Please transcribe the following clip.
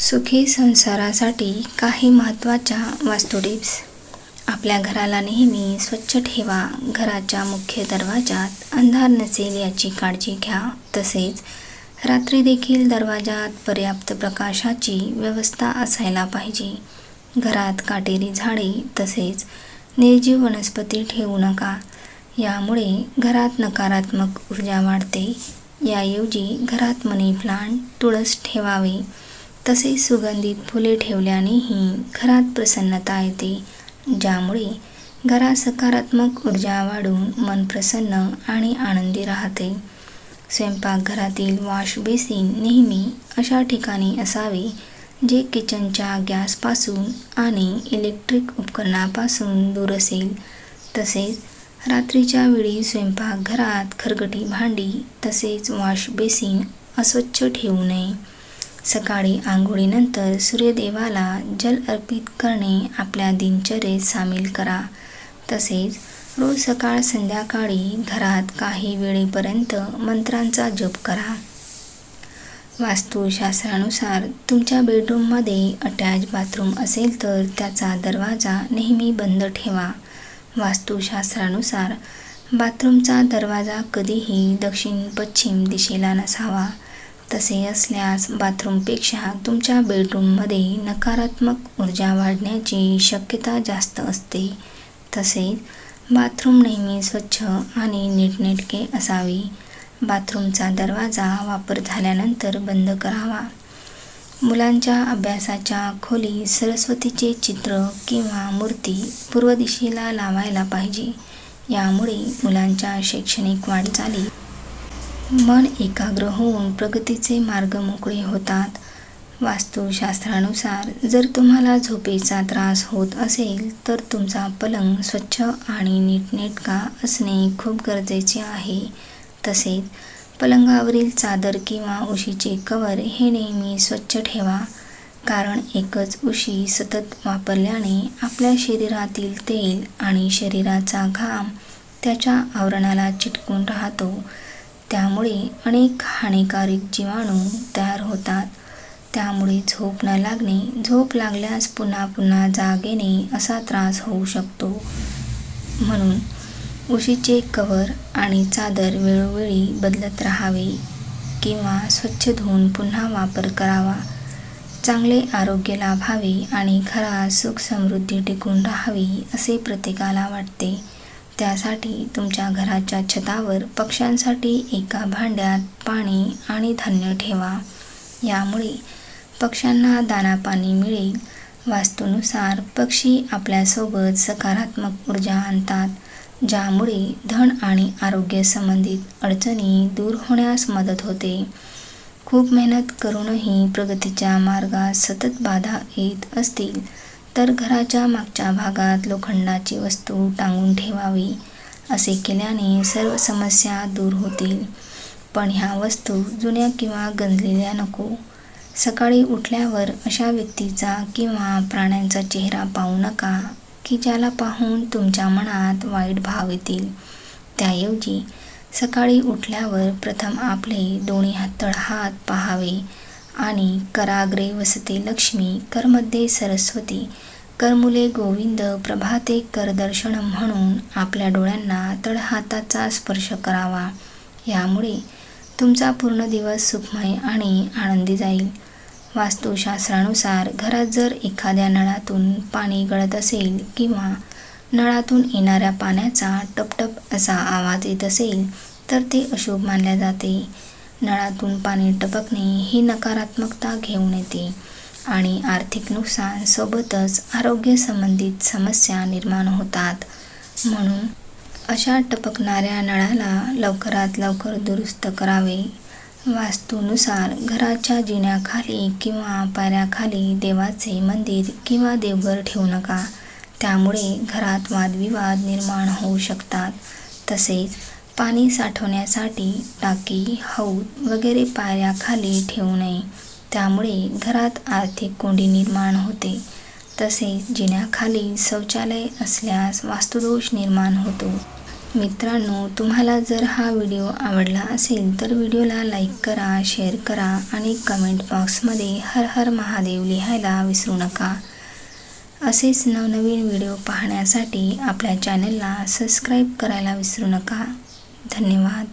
सुखी संसारासाठी काही महत्त्वाच्या वास्तू टिप्स. आपल्या घराला नेहमी स्वच्छ ठेवा. घराच्या मुख्य दरवाजात अंधार नसेल याची काळजी घ्या. तसेच रात्री देखील दरवाजात पर्याप्त प्रकाशाची व्यवस्था असायला पाहिजे. घरात काटेरी झाडे तसेच निर्जीव वनस्पती ठेवू नका. यामुळे घरात नकारात्मक ऊर्जा वाढते. याऐवजी घरात मनी प्लांट तुळस ठेवावे. तसेच सुगंधित फुले ठेवल्यानेही घरात प्रसन्नता येते. ज्यामुळे घरात सकारात्मक ऊर्जा वाढून मन प्रसन्न आणि आनंदी राहते. स्वयंपाकघरातील वॉश बेसिन नेहमी अशा ठिकाणी असावे जे किचनच्या गॅसपासून आणि इलेक्ट्रिक उपकरणापासून दूर असेल. तसेच रात्रीच्या वेळी स्वयंपाकघरात खरगटी भांडी तसेच वॉश बेसिन अस्वच्छ ठेवू नये. सकाळी आंघोळीनंतर सूर्यदेवाला जल अर्पित करणे आपल्या दिनचर्येत सामील करा. तसेच रोज सकाळ संध्याकाळी घरात काही वेळेपर्यंत मंत्रांचा जप करा. वास्तुशास्त्रानुसार तुमच्या बेडरूममध्ये अटॅच बाथरूम असेल तर त्याचा दरवाजा नेहमी बंद ठेवा. वास्तुशास्त्रानुसार बाथरूमचा दरवाजा कधीही दक्षिण पश्चिम दिशेला नसावा. तसे असल्यास बाथरूमपेक्षा तुमच्या बेडरूममध्ये नकारात्मक ऊर्जा वाढण्याची शक्यता जास्त असते. तसेच बाथरूम नेहमी स्वच्छ आणि नीटनेटके असावे. बाथरूमचा दरवाजा वापर झाल्यानंतर बंद करावा. मुलांच्या अभ्यासाच्या खोली सरस्वतीचे चित्र किंवा मूर्ती पूर्व दिशेला लावायला पाहिजे. यामुळे मुलांच्या शैक्षणिक वाटचाली मन एकाग्र होऊन प्रगतीचे मार्ग मोकळे होतात. वास्तुशास्त्रानुसार जर तुम्हाला झोपेचा त्रास होत असेल तर तुमचा पलंग स्वच्छ आणि नीटनेटका असणे खूप गरजेचे आहे. तसेच पलंगावरील चादर किंवा उशीचे कवर हे नेहमी स्वच्छ ठेवा कारण एकच उशी सतत वापरल्याने आपल्या शरीरातील तेल आणि शरीराचा घाम त्याच्या आवरणाला चिटकून राहतो. त्यामुळे अनेक हानिकारक जीवाणू तयार होतात. त्यामुळे झोप न लागणे झोप लागल्यास पुन्हा पुन्हा जाग येणे असा त्रास होऊ शकतो. म्हणून उशीचे कवर आणि चादर वेळोवेळी बदलत राहावे किंवा स्वच्छ धुवून पुन्हा वापर करावा. चांगले आरोग्य लाभावे आणि घरात सुख समृद्धी टिकून राहावी असे प्रत्येकाला वाटते. त्यासाठी तुमच्या घराच्या छतावर पक्ष्यांसाठी एका भांड्यात पाणी आणि धान्य ठेवा. यामुळे पक्ष्यांना दाना पाणी मिळेल. वास्तूनुसार पक्षी आपल्यासोबत सकारात्मक ऊर्जा आणतात ज्यामुळे धन आणि आरोग्य संबंधित अडचणी दूर होण्यास मदत होते. खूप मेहनत करूनही प्रगतीच्या मार्गात सतत बाधा येत असतील तर घराच्या मागच्या भागात लोखंडाची वस्तू टांगून ठेवावी असे केल्याने सर्व समस्या दूर होतील. पण ह्या वस्तू जुन्या किंवा गंजलेल्या नको. सकाळी उठल्यावर अशा व्यक्तीचा किंवा प्राण्यांचा चेहरा पाहू नका की ज्याला पाहून तुमच्या मनात वाईट भाव येतील. त्याऐवजी सकाळी उठल्यावर प्रथम आपले दोन्ही तळहात पाहावे. आणि कराग्रे वसते लक्ष्मी करमध्ये सरस्वती. करमुले गोविंद प्रभाते करदर्शन म्हणून आपल्या डोळ्यांना तळहाताचा स्पर्श करावा. यामुळे तुमचा पूर्ण दिवस सुखमय आणि आनंदी जाईल. वास्तुशास्त्रानुसार घरात जर एखाद्या नळातून पाणी गळत असेल किंवा नळातून येणाऱ्या पाण्याचा टपटप असा आवाज येत असेल तर ते अशुभ मानले जाते. नळातून पाणी टपकणे ही नकारात्मकता घेऊन येते आणि आर्थिक नुकसान सोबतच आरोग्य संबंधित समस्या निर्माण होतात. म्हणून अशा टपकणाऱ्या नळाला लवकरात लवकर दुरुस्त करावे. वास्तूनुसार घराच्या जिन्याखाली किंवा पायऱ्याखाली देवाचे मंदिर किंवा देवघर ठेवू नका. त्यामुळे घरात वादविवाद निर्माण होऊ शकतात. तसेच पाणी साठवण्यासाठी टाकी हौद वगैरे पायऱ्याखाली ठेवू नये. त्यामुळे घरात आर्थिक कोंडी निर्माण होते. तसेच जिन्याखाली शौचालय असल्यास वास्तुदोष निर्माण होतो. मित्रांनो तुम्हाला जर हा व्हिडिओ आवडला असेल तर व्हिडिओला लाईक करा शेअर करा आणि कमेंट बॉक्समध्ये हर हर महादेव लिहायला विसरू नका. असेच नवनवीन व्हिडिओ पाहण्यासाठी आपल्या चॅनलला सबस्क्राईब करायला विसरू नका. धन्यवाद.